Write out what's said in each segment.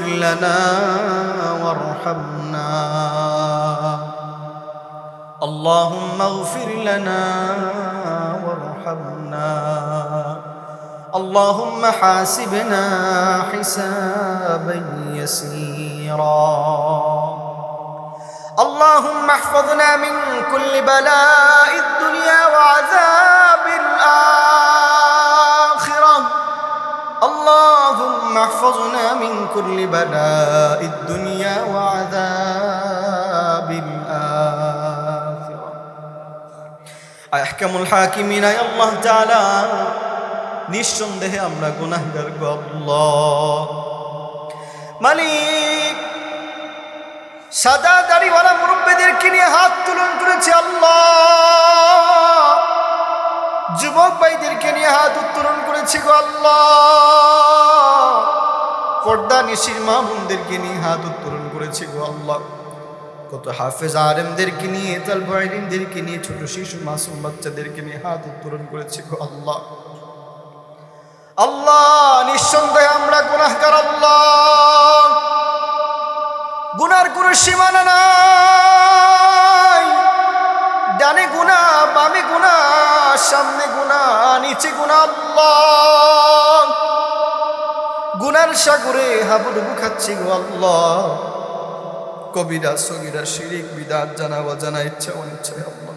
اللهم اغفر لنا وارحمنا. اللهم اغفر لنا وارحمنا. اللهم حاسبنا حسابا يسيرا. اللهم احفظنا من كل بلاء الدنيا وعذاب الآخرة. اللهم احفظنا من كل بلاء الدنيا وعذاب الآخرة أحكم الحاكمين يا الله تعالى নিঃসন্দেহে আমরা গুনাহগার গো আল্লাহ মালিক সাদা দাড়িওয়ালা মুরব্বীদেরকে নিয়ে হাত তুলন করেছে আল্লাহ যুবক ভাইদেরকে নিয়ে হাত উত্তোলন করেছে গো আল্লাহ। নিশির মা বোনদেরকে নিয়ে হাত উত্তোলন করেছে গো আল্লাহ। কত হাফেজ আরেমদেরকে নিয়ে তাল বয়দিনদেরকে নিয়ে, ছোট শিশু, মাসুম বাচ্চাদেরকে নিয়ে হাত উত্তোলন করেছে গো আল্লাহ। আল্লাহ, নিঃসন্দেহে আমরা গুনাহগার আল্লাহ। গুনার কোনো সীমানা নাই। ডানে গুনা, বামে গুনা, সামনে গুনা, নিচে গুনা, আল্লাহ। গুনার সাগরে হাবুডুবু খাচ্ছি গো আল্লাহ। কবিরা, সগিরা, শিরিক, বিদাত জানা অজানা ইচ্ছা অনিচ্ছায় আল্লাহ।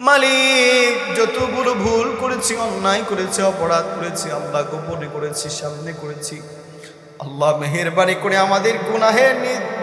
মালিক, যতগুলো ভুল করেছি, অন্যায় করেছি, অপরাধ করেছি, আল্লাহ গোপনে করেছি, সামনে করেছি। আল্লাহ মেহেরবানি করে আমাদের গুনাহের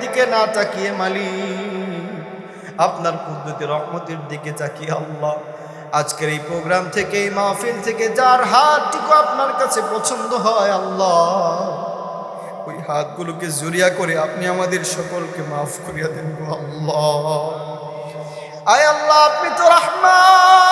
দিকে না তাকিয়ে মালিক। আপনার কুদরতি রহমতের দিকে তাকিয়ে আল্লাহ। আজকের এই প্রোগ্রাম থেকে, এই মাহফিল থেকে যার হাতটুকু আপনার কাছে পছন্দ হয় আল্লাহ, ওই হাতগুলোকে জুরিয়া করে আপনি আমাদের সকলকে মাফ করিয়া দেন আল্লাহ। আয় আল্লাহ, আপনি তো রহমান।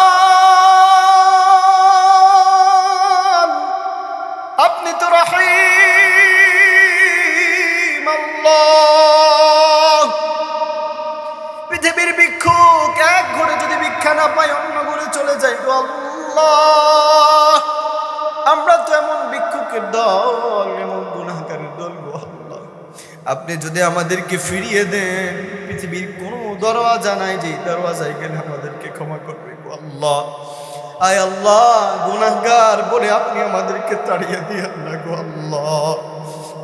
ভিক্ষুকের দল, এমন গুণাকারের দল আল্লাহ। আপনি যদি আমাদেরকে ফিরিয়ে দেন, পৃথিবীর কোনো দরওয়াজা নাই যে দরওয়াজায় গেলে আমাদেরকে ক্ষমা করবে আল্লাহ। আয় আল্লাহ, গুনাহগার বলে আপনি আমাদেরকে তাড়িয়ে দিয়ে না গো আল্লাহ।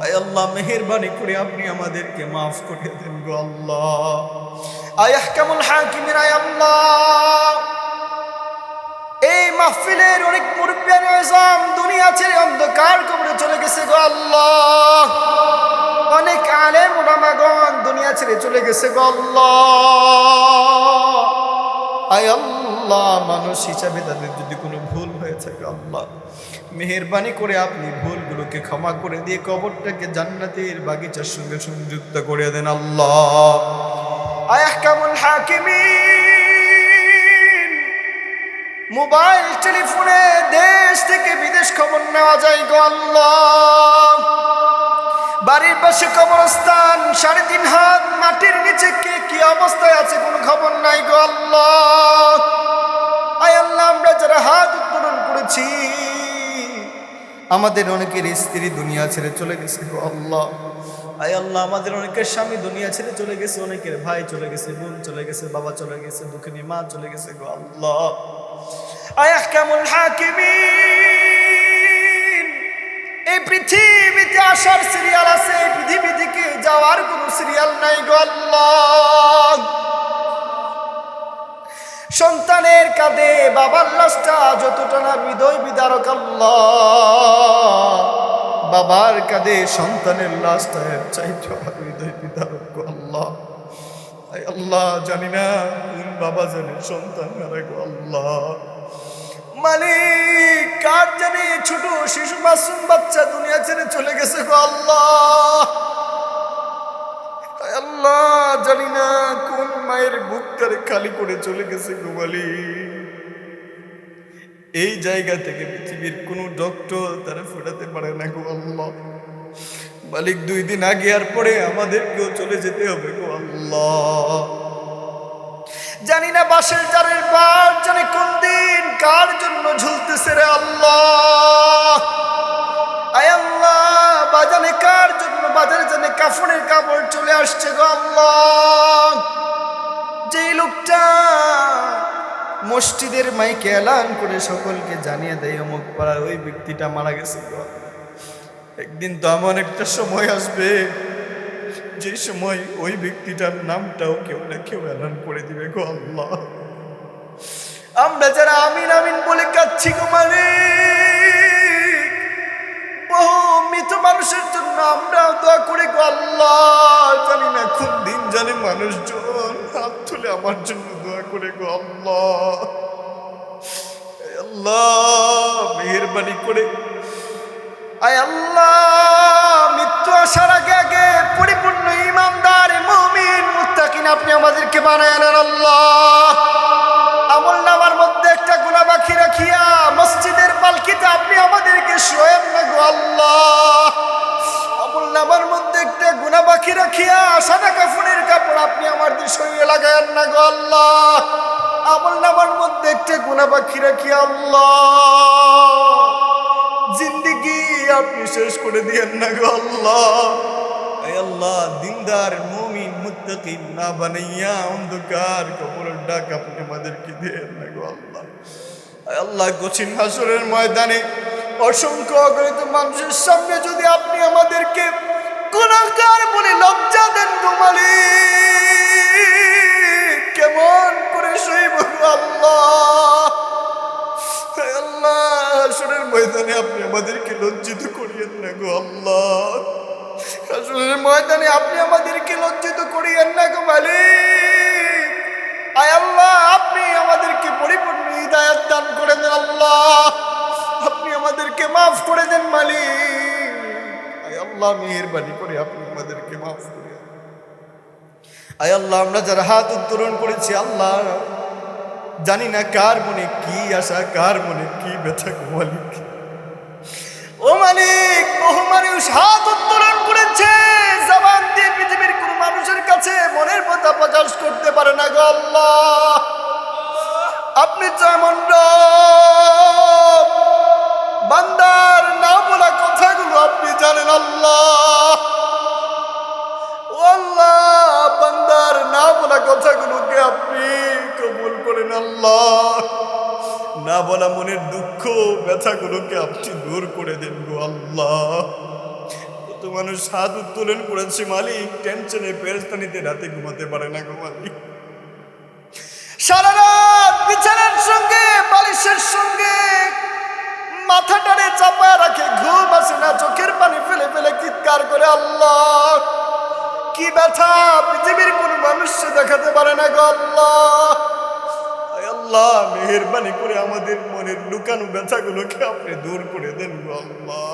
আয় আল্লাহ, মেহেরবানি করে আপনি আমাদেরকে মাফ করে দেন গো আল্লাহ। আয় আহকামুল হাকিমিন, আয় আল্লাহ। এই মাহফিলের অনেক মুরব্বিয়ান দুনিয়া ছেড়ে অন্ধকার কবরে চলে গেছে গো আল্লাহ। অনেক আলেম ওলামাগণ দুনিয়া ছেড়ে চলে গেছে গো আল্লাহ। আয় আল্লাহ, মানুষ হিসাবে তাদের যদি কোনো ভুল হয়ে থাকে আল্লাহ, মেহরবানি করে আপনি ভুলগুলোকে ক্ষমা করে দিয়ে কবরটাকে জান্নাতের বাগিচার সঙ্গে সংযুক্ত করে দেন আল্লাহ। আয়াহকামুল হাকিমিন। মোবাইল টেলিফোনে দেশ থেকে বিদেশ খবর নেওয়া যায় গো আল্লাহ। বাড়ির পাশে কবরস্থান, সাড়ে তিন হাত মাটির নিচে কে কি অবস্থায় আছে কোনো খবর নাই গো আল্লাহ। আয় আল্লাহ, আমরা যারা হাত উত্তোলন করেছি, আমাদের অনেকের স্ত্রী দুনিয়া ছেড়ে চলে গেছে গো আল্লাহ। আয় আল্লাহ, আমাদের অনেকের স্বামী দুনিয়া ছেড়ে চলে গেছে, অনেকের ভাই চলে গেছে, বোন চলে গেছে, বাবা চলে গেছে, দুঃখিনী মা চলে গেছে গো আল্লাহ। আয় কেমন হাকিমিন। এই পৃথিবীতে আসার সিরিয়াল আছে, এই পৃথিবী থেকে যাওয়ার কোনো সিরিয়াল নাই গো আল্লাহ। সন্তানের কাঁধে বাবার লাশটা যতটা না হৃদয় বিদারক বাবার কাঁধে সন্তানের লাশটা চাইতে হৃদয় বিদারক গো আল্লাহ আয় আল্লাহ, জানি না কোন বাবা জানে, সন্তান গো আল্লাহ। মালিক, কার জানি ছোট শিশু মাসুম বাচ্চা দুনিয়া ছেড়ে চলে গেছে গো আল্লাহ। আল্লাহ, জানি না কোন মায়ের বুক বুকটারে খালি করে চলে গেছে গো মালিক। এই জায়গা থেকে পৃথিবীর কোনো ডক্টর তারা ফোটাতে পারে না গো আল্লাহ। মালিক, দুই দিন আগে আর পরে আমাদেরকেও চলে যেতে হবে জানি না বাসের জারের বার জানি কোন দিন কার জন্য ঝুলতেছে রে আল্লাহ। আল্লাহ, বাজানে কার জন্য, বাজারে জানে কাফনের কাপড় চলে আসছে গো আল্লাহ। যেই লোকটা মসজিদের মাইকে এলান করে সকলকে জানিয়ে দেয়, অমুক পাড়ার ওই ব্যক্তিটা মারা গেছে একদিন তো এমন একটা সময় আসবে যে সময় ওই ব্যক্তিটার নামটাও কেউ না কেউ এলান করে দিবে গো আল্লাহ। আমরা যারা আমিন আমিন বলে কাচ্ছি গো মালিক, বহু মৃত মানুষের জন্য আমরা দোয়া করে গো আল্লাহ। জানি না কোন দিন জানে মানুষজন হাত তুলে আমার জন্য দোয়া করে গো আল্লাহ। আল্লাহ, মেহরবানি করে, আয় আল্লাহ আপনি আমাদেরকে বানায় নেন আল্লাহ। আমল নামার মধ্যে একটা গুণা রাখিয়া মসজিদের পালকিতে আপনি আমাদেরকে না গো আল্লাহ। একটা রাখিয়া সাদা কাপড় আপনি লাগায়েন না গো আল্লাহ। নামার মধ্যে একটা আল্লাহ। আপনি শেষ করে দিয়েন না গো আল্লাহ, দিনদার, মুমিন অন্ধকার ডাক আপনি না আল্লাহ। আল্লাহ ময়দানে অসংখ্য মানুষের যদি আপনি আমাদেরকে বলে কেমন করে আল্লাহ? আল্লাহ ময়দানে আপনি আমাদেরকে লজ্জিত করিয়েন না গো আল্লাহ। হাসরের ময়দানে আপনি আমাদেরকে লজ্জিত করিয়েন না গো মালিক। আয় আল্লাহ, আপনি আমাদেরকে পরিপূর্ণ হৃদায়ত দান করে দেন আল্লাহ। আপনি আমাদেরকে মাফ করে দেন মালিক। আয় আল্লাহ, মেহেরবানি করে আপনি আমাদেরকে মাফ করে। আয় আল্লাহ, আমরা যারা হাত উত্তোলন করেছি, আল্লাহ, জানি না কার মনে কি আশা, কার মনে কি ব্যথা মালিক। ও মালিক, বহু মানুষ হাত উত্তোলন করেছে। জবান দিয়ে পৃথিবীর কোন মানুষের কাছে মনের কথা প্রকাশ করতে পারে না গো আল্লাহ। আপনি যেমন বান্দার না বলা মনের দুঃখ ব্যথাগুলোকে আপনি দূর করে দেন গো আল্লাহ। কত মানুষ হাত উত্তোলন করেছে, মালিক, টেনশনে পেরেস্তানিতে রাতে ঘুমাতে পারে না গো মালিক। সারা রাত বিছানার সঙ্গে, বালিশের সঙ্গে মাথাটারে চাপায় রাখে, ঘুম আসে না, চোখের পানি ফেলে ফেলে চিৎকার করে আল্লাহ। কি ব্যথা, পৃথিবীর কোন মানুষকে দেখাতে পারে না গো আল্লাহ। আল্লাহ, মেহরবানি করে আমাদের মনের লুকানো ব্যথাগুলোকে আপনি দূর করে দেন গো আল্লাহ।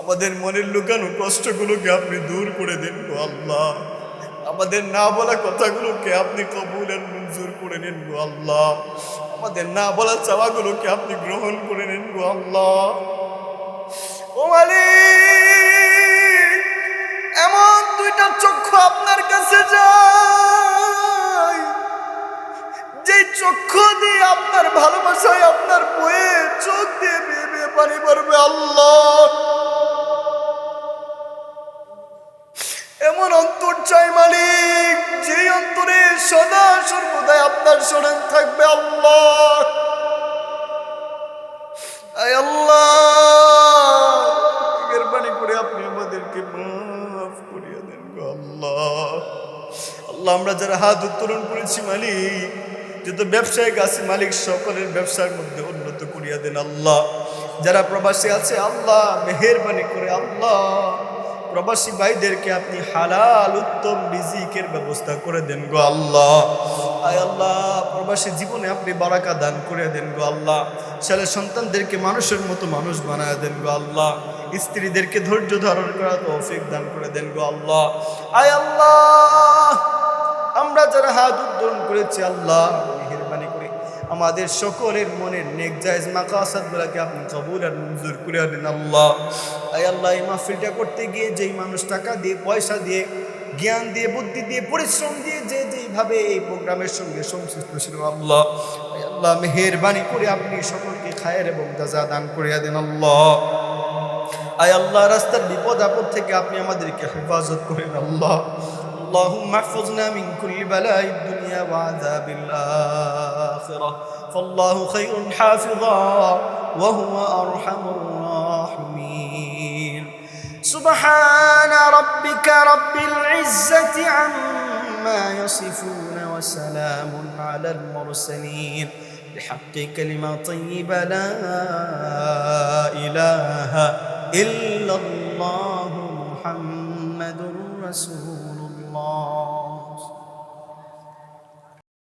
আমাদের মনের লুকানো কষ্টগুলোকে আপনি দূর করে দেন গো আল্লাহ। আমাদের না বলা কথাগুলোকে আপনি কবুল আর মঞ্জুর করে নেন গো আল্লাহ। আমাদের না বলা চাওয়াগুলোকে আপনি গ্রহণ করে নেন গো আল্লাহ। ও মালিক, এমন দুইটা চক্ষু আপনার কাছে যায় চক্ষু দিয়ে আপনার ভালোবাসায় আপনার বয়ে চোখ দিয়ে বেয়ে পানি পড়বে আল্লাহ। এমন অন্তর চাই মালিক যে অন্তরে সদা সর্বদাই আপনার স্মরণ থাকবে আল্লাহ। আল্লাহ, মেহরবানি করে আপনি আমাদেরকে মাফ করিয়ে দেন আল্লাহ। আল্লাহ, আমরা যারা হাত উত্তোলন করেছি মালিক যত ব্যবসায়িক আছে মালিক সকলের ব্যবসার মধ্যে উন্নত করিয়া দেন আল্লাহ। যারা প্রবাসী আছে, আল্লাহ মেহেরবানি করে আল্লাহ। প্রবাসী ভাইদেরকে আপনি হালাল, উত্তম রিজিকের ব্যবস্থা করে দেন গো আল্লাহ। আয় আল্লাহ, প্রবাসী জীবনে আপনি বারাকা দান করে দেন গো আল্লাহ। ছেলে সন্তানদেরকে মানুষের মতো মানুষ বানায় দেন গো আল্লাহ। স্ত্রীদেরকে ধৈর্য ধারণ করা তো তৌফিক দান করে দেন গো আল্লাহ। আয় আল্লাহ, আমরা যারা হাত উত্তোলন করেছি আল্লাহ আমাদের সকলের মনের নেকজাইজ মাকাসাদগুলোকে আপনি কবুল আর মঞ্জুর করে দিন আল্লাহ। আয় আল্লাহ, এই মাহফিলটা করতে গিয়ে যেই মানুষ টাকা দিয়ে, পয়সা দিয়ে, জ্ঞান দিয়ে, বুদ্ধি দিয়ে, পরিশ্রম দিয়ে যে যেইভাবে এই প্রোগ্রামের সঙ্গে সংশ্লিষ্ট ছিল আল্লাহ। আল্লাহ, মেহরবানি করে আপনি সকলকে খায়ের এবং দাজা দান করিয়া দিন আল্লাহ। আই আল্লাহ, রাস্তার বিপদ আপদ থেকে আপনি আমাদেরকে হেফাজত করেন আল্লাহ। আল্লাহ মাহফুজনা মিন কুল্লি বালাই الدنيا وعذاب الآخرة. فالله خير حافظا وهو أرحم الراحمين. سبحان ربك رب العزة عما يصفون وسلام على المرسلين. بحق كلمة طيبة لا إله إلا الله محمد رسول